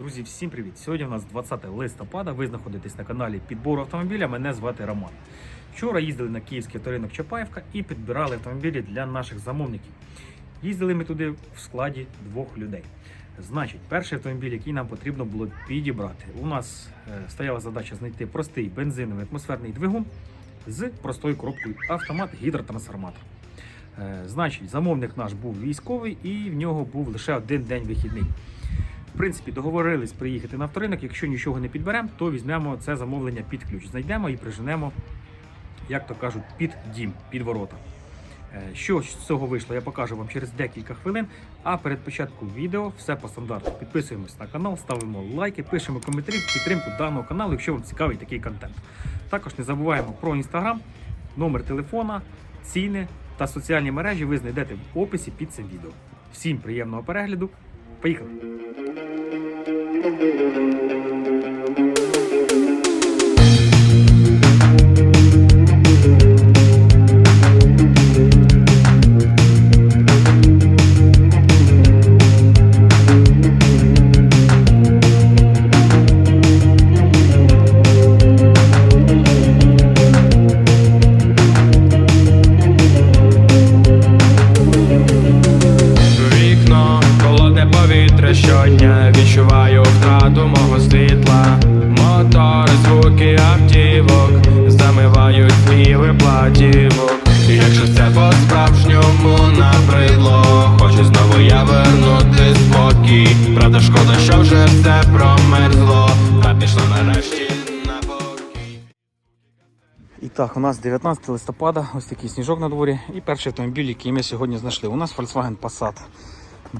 Друзі, всім привіт! Сьогодні у нас 20 листопада. Ви знаходитесь на каналі підбору автомобіля. Мене звати Роман. Вчора їздили на київський авторинок Чапаївка і підбирали автомобілі для наших замовників. Їздили ми туди в складі двох людей. Значить, перший автомобіль, який нам потрібно було підібрати. У нас е, стояла задача знайти простий бензиновий атмосферний двигун з простою коробкою автомат гідротрансформатор. Е, Значить, замовник наш був військовий і в нього був лише один день вихідний. Принципі, договорились приїхати на авторинок. Якщо нічого не підберемо, то візьмемо це замовлення під ключ. Знайдемо і приженемо, як то кажуть, під дім, під ворота. Е, Що з цього вийшло, я покажу вам через декілька хвилин. А перед початком відео все по стандарту. Підписуємось на канал, ставимо лайки, пишемо коментарі підтримку даного каналу, якщо вам цікавий такий контент. Також не забуваємо про інстаграм, номер телефона, ціни та соціальні мережі ви знайдете в описі під цим відео. Всім приємного перегляду. Поїхали! Thank you. Все промерзло Та пішло нарешті на покій І так, у нас 19 листопада, ось такий сніжок на дворі. І перший автомобіль, який ми сьогодні знайшли. У нас Volkswagen Passat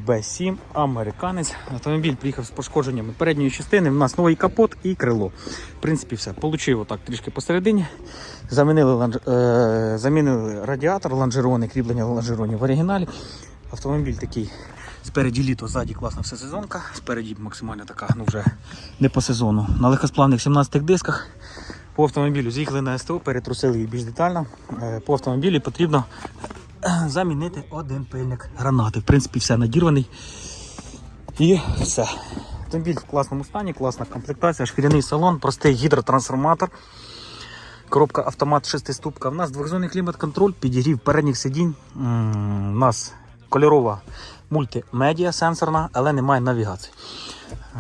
B7, американець. Автомобіль приїхав з пошкодженнями передньої частини. У нас новий капот і крило. В принципі, все. Получив отак трішки посередині. Замінили, ланж... е... Замінили радіатор, лонжерони, кріплення лонжеронів в оригіналі. Автомобіль такий. Спереді літо, ззаді класна всесезонка. Спереді максимально така, ну вже не по сезону. На легкосплавних 17 дисках. По автомобілю з'їхали на СТО, перетрусили її більш детально. Е, По автомобілі потрібно е, замінити один пильник гранати. В принципі, все надірваний. І все. Автомобіль в класному стані, класна комплектація, шкіряний салон, простий гідротрансформатор. Коробка автомат 6 ступка. У нас двохзонний клімат-контроль, підігрів передніх сидінь. У нас кольорова мультимедіа сенсорна, але немає навігації.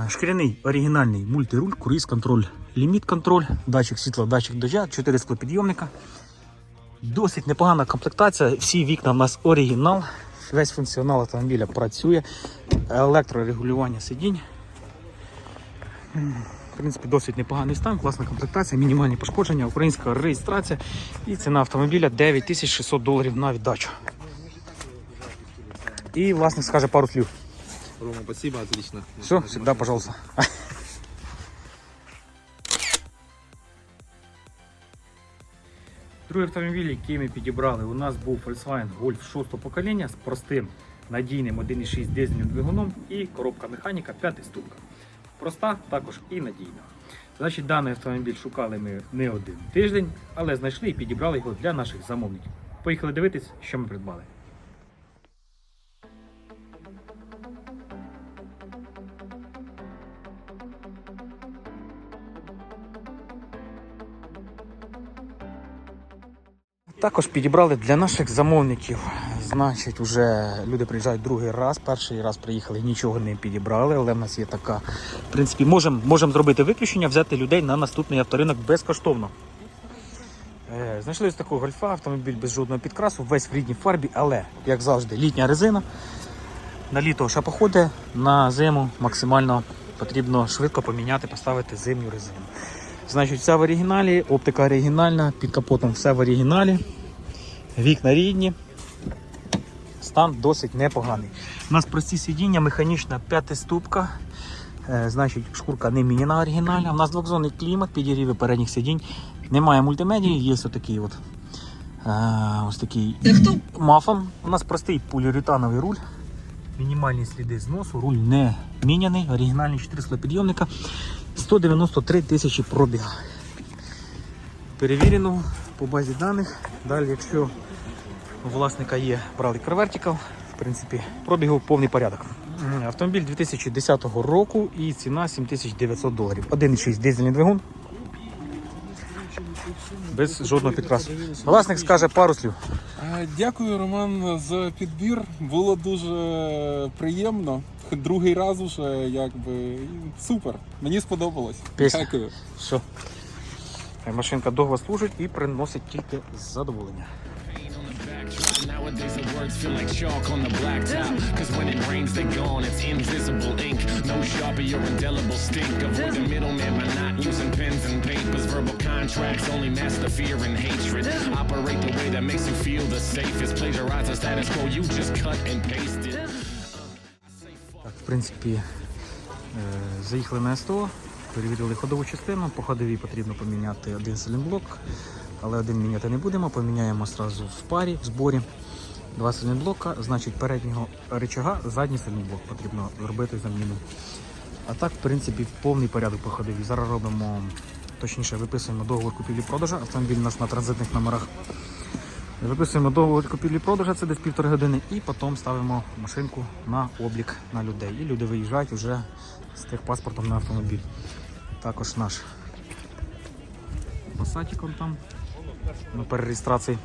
Шкіряний оригінальний мультируль, круїз контроль, ліміт контроль, датчик світла, датчик дождя, 4 склопідйомника. Досить непогана комплектація. Всі вікна в нас оригінал. Весь функціонал автомобіля працює. Електрорегулювання сидінь. В принципі, досить непоганий стан, класна комплектація, мінімальні пошкодження, українська реєстрація і ціна автомобіля 9600 доларів на віддачу. І власник скаже пару слів. Рома, спасибо, отлично. Все, всегда, пожалуйста. Другий автомобіль, який ми підібрали, у нас був Volkswagen Golf 6 покоління з простим надійним 1.6 дизельним двигуном і коробка механіка 5 ступка. Проста, також і надійна. Значить, даний автомобіль шукали ми не один тиждень, але знайшли і підібрали його для наших замовників. Поїхали дивитись, що ми придбали. Також підібрали для наших замовників. Значить, вже люди приїжджають другий раз. Перший раз приїхали, нічого не підібрали, але в нас є така. В принципі, можемо можем зробити виключення, взяти людей на наступний авторинок безкоштовно. Е, Знайшли ось такого гольфа, автомобіль без жодного підкрасу, весь в рідній фарбі, але, як завжди, літня резина. На літо ще походить, на зиму максимально потрібно швидко поміняти, поставити зимню резину. Значить, все в оригіналі, оптика оригінальна, під капотом все в оригіналі. Вікна рідні. Стан досить непоганий. У нас прості сидіння, механічна п'ятиступка. Е, значить, шкурка не міняна оригінальна. У нас двохзонний клімат, підігріви передніх сидінь. Немає мультимедії, є ось такий от. Е, ось такий мафом. У нас простий поліуретановий руль. Мінімальні сліди зносу, руль не міняний, оригінальні 4 склопідйомника. 193 тисячі пробіга. Перевірено по базі даних. Далі, якщо у власника є правий Vertical, в принципі, пробігу повний порядок. Автомобіль 2010 року і ціна 7900 доларів. 1,6 дизельний двигун. Без жодного підкрасу. Власник скаже пару слів. Е, Дякую, Роман, за підбір. Було дуже приємно. Другий раз уже, якби супер. Мені сподобалось. Пісня. Дякую. Все. Машинка довго служить і приносить тільки задоволення. Nowadays the words feel like chalk on the blacktop. Cause when it rains, they gone, it's invisible ink. No sharpie or indelible stink. Avoid the middleman by not using pens and papers. Verbal contracts only mask the fear and hatred. Operate the way that makes you feel the safest. Plagiarize the status quo, you just cut and paste it. Так, в принципі, е, заїхали на СТО, перевірили ходову частину. По ходовій потрібно поміняти один силінблок, але один міняти не будемо. Поміняємо одразу в парі, в зборі. Два силінблока, значить переднього рычага, задній силінблок потрібно зробити заміну. А так, в принципі, повний порядок по ходовій. Зараз робимо, точніше, виписуємо договор купівлі-продажу. Автомобіль у нас на транзитних номерах. Виписуємо договор купівлі-продажу, це десь півтори години, і потім ставимо машинку на облік на людей. І люди виїжджають вже з техпаспортом на автомобіль. Також наш пасатіком там на перереєстрації.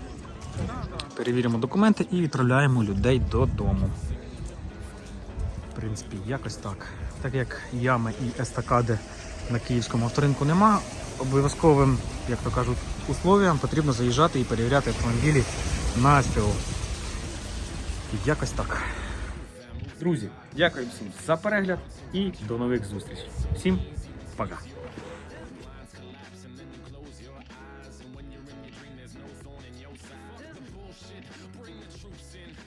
Перевіримо документи і відправляємо людей додому. В принципі, якось так. Так як ями і естакади на київському авторинку нема, обов'язковим, як то кажуть, условіям потрібно заїжджати і перевіряти автомобілі на СТО. Якось так. Друзі, дякую всім за перегляд і до нових зустрічей. Всім пока!